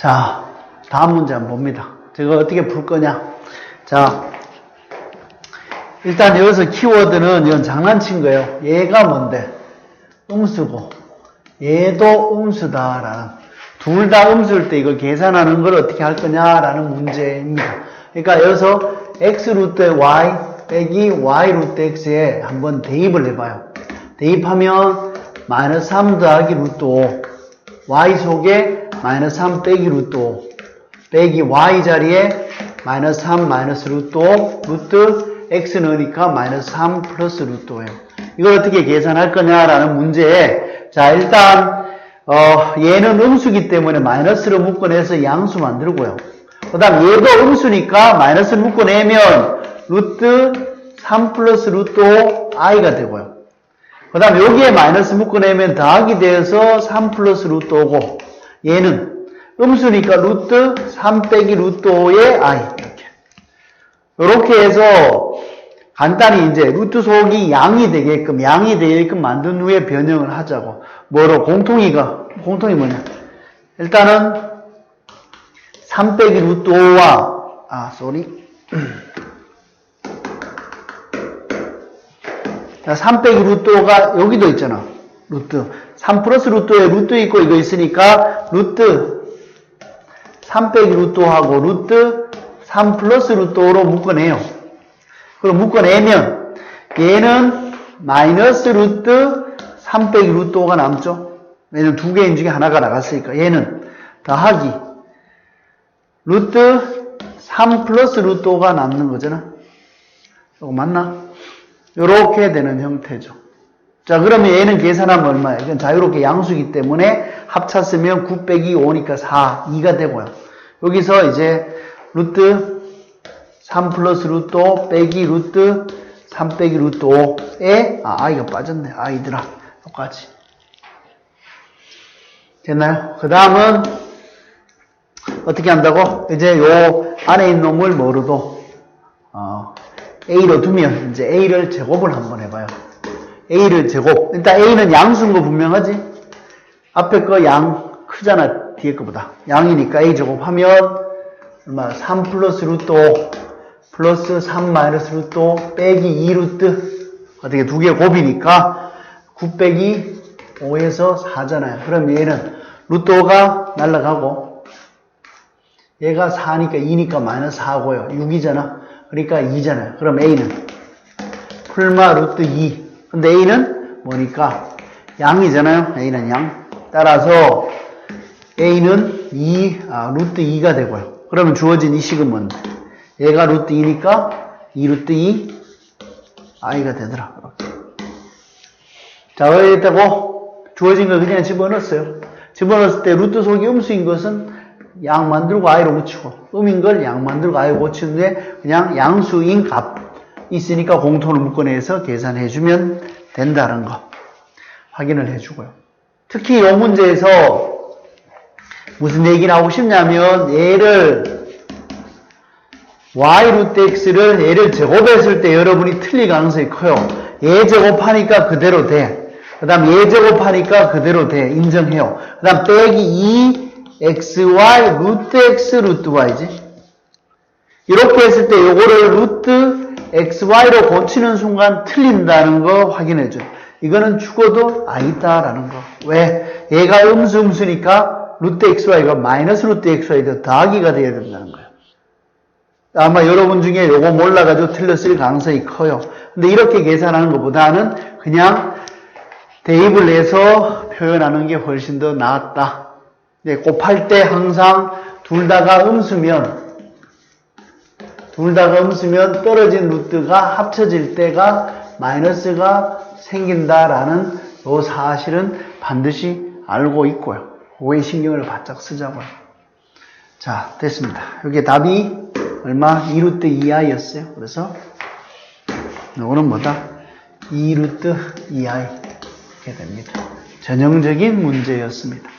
자, 다음 문제 한번 봅니다. 제가 어떻게 풀 거냐. 자, 일단 여기서 키워드는 이건 장난친 거예요. 얘가 뭔데? 음수고, 얘도 음수다라는. 둘 다 음수일 때 이거 계산하는 걸 어떻게 할 거냐라는 문제입니다. 그러니까 여기서 x 루트 y 빼기 y 루트 x에 한번 대입을 해봐요. 대입하면 마이너스 3 더하기 루트 5 y 속에 마이너스 3 빼기 5 빼기 y 자리에 마이너스 3 마이너스 5 루트 x 넣으니까 마이너스 3 플러스 루트 5예요. 이걸 어떻게 계산할 거냐라는 문제에 자 일단 어, 얘는 음수기 때문에 마이너스를 묶어내서 양수 만들고요. 그 다음 얘도 음수니까 마이너스를 묶어내면 루트 3 플러스 루트 5 i가 되고요. 그 다음 여기에 마이너스 묶어내면 더하기 되어서 3 플러스 루트 5고 얘는 음수니까 루트 3 빼기 루트 5의 i. 이렇게. 이렇게 해서 간단히 이제 루트 속이 양이 되게끔 양이 되게끔 만든 후에 변형을 하자고. 뭐로? 공통이가. 공통이 뭐냐? 일단은 3 빼기 루트 5와 아 쏘리 자, 3 빼기 루트 5가 여기도 있잖아. 루트. 3 플러스 루트에 루트 있고 이거 있으니까 루트 3 빼기 루트 5하고 루트 3 플러스 루트 5로 묶어내요. 그럼 묶어내면 얘는 마이너스 루트 3 빼기 루트 5가 남죠. 얘는 두 개인 중에 하나가 나갔으니까 얘는 더하기 루트 3 플러스 루트 5가 남는 거잖아. 이거 맞나? 이렇게 되는 형태죠. 자, 그러면 얘는 계산하면 얼마예요? 이건 자유롭게 양수기 때문에 합쳤으면 9 빼기 5니까 4, 2가 되고요. 여기서 이제 루트 3 플러스 루트 5 빼기 루트 3 빼기 루트 5에, 아, i가 빠졌네. i들아. 똑같이. 됐나요? 그 다음은 어떻게 한다고? 이제 요 안에 있는 놈을 뭐로도, 어, A로 두면 이제 A를 제곱을 한번 해봐요. A를 제곱. 일단 A는 양수인 거 분명하지? 앞에 거 양 크잖아. 뒤에 거보다. 양이니까 A 제곱하면 얼마? 3 플러스 루트 5 플러스 3 마이너스 루트 5 빼기 2 루트 어떻게 두 개 곱이니까 9 빼기 5에서 4잖아요. 그럼 얘는 루트 5가 날라가고 얘가 4니까 2니까 마이너스 4고요. 6이잖아. 그러니까 2잖아요. 그럼 A는 풀마 루트 2. 근데 A는 뭐니까 양이잖아요. A는 양. 따라서 A는 2, 아, 루트 2가 되고요. 그러면 주어진 이 식은 뭔데? 얘가 루트 2니까 2 루트 2 i가 되더라. 이렇게. 자, 왜 했다고? 주어진 걸 그냥 집어넣었어요. 집어넣었을 때 루트 속이 음수인 것은 양 만들고 i로 붙이고 음인 걸 양 만들고 i로 붙이는데 그냥 양수인 값 있으니까 공통을 묶어내서 계산해주면 된다는 거 확인을 해주고요. 특히 이 문제에서 무슨 얘기를 하고 싶냐면 얘를 y 루트 x를 얘를 제곱했을 때 여러분이 틀릴 가능성이 커요. 얘 제곱하니까 그대로 돼. 그 다음 얘 제곱하니까 그대로 돼. 인정해요. 그 다음 빼기 2xy 루트 x 루트 y지. 이렇게 했을 때 요거를 루트 xy로 고치는 순간 틀린다는 거 확인해줘요. 이거는 죽어도 아니다라는 거. 왜? 얘가 음수 음수니까 루트 xy가 마이너스 루트 xy도 더하기가 돼야 된다는 거예요. 아마 여러분 중에 요거 몰라가지고 틀렸을 가능성이 커요. 근데 이렇게 계산하는 것보다는 그냥 대입을 해서 표현하는 게 훨씬 더. 네, 곱할 때 항상 둘 다가 음수면 둘 다가 음수면 떨어진 루트가 합쳐질 때가 마이너스가 생긴다라는 요 사실은 반드시 알고 있고요. 그거에 신경을 바짝 쓰자고요. 자, 됐습니다. 여기 답이 얼마? 2루트 2i였어요. 그래서 요거는 뭐다? 2루트 2i 이렇게 됩니다. 전형적인 문제였습니다.